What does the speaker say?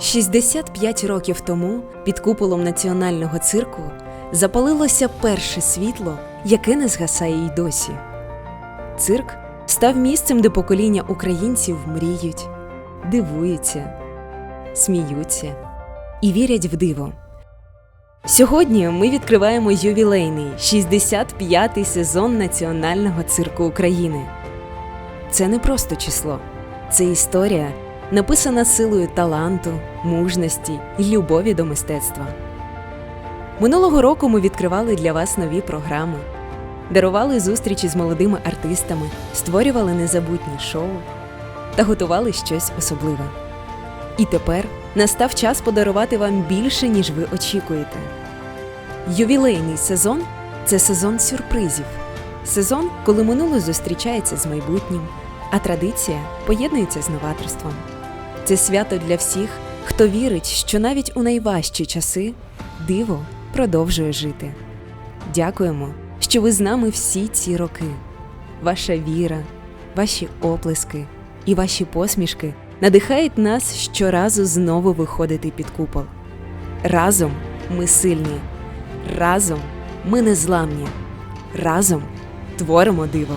65 років тому під куполом національного цирку запалилося перше світло, яке не згасає й досі. Цирк став місцем, де покоління українців мріють, дивуються, сміються і вірять в диво. Сьогодні ми відкриваємо ювілейний 65-й сезон Національного цирку України. Це не просто число, це історія, написана силою таланту, мужності і любові до мистецтва. Минулого року ми відкривали для вас нові програми, дарували зустрічі з молодими артистами, створювали незабутні шоу та готували щось особливе. І тепер настав час подарувати вам більше, ніж ви очікуєте. Ювілейний сезон це сезон сюрпризів. Сезон, коли минуле зустрічається з майбутнім, а традиція поєднується з новаторством. Це свято для всіх, хто вірить, що навіть у найважчі часи диво продовжує жити. Дякуємо, що ви з нами всі ці роки. Ваша віра, ваші оплески і ваші посмішки надихають нас щоразу знову виходити під купол. Разом ми сильні, разом ми незламні, разом творимо диво.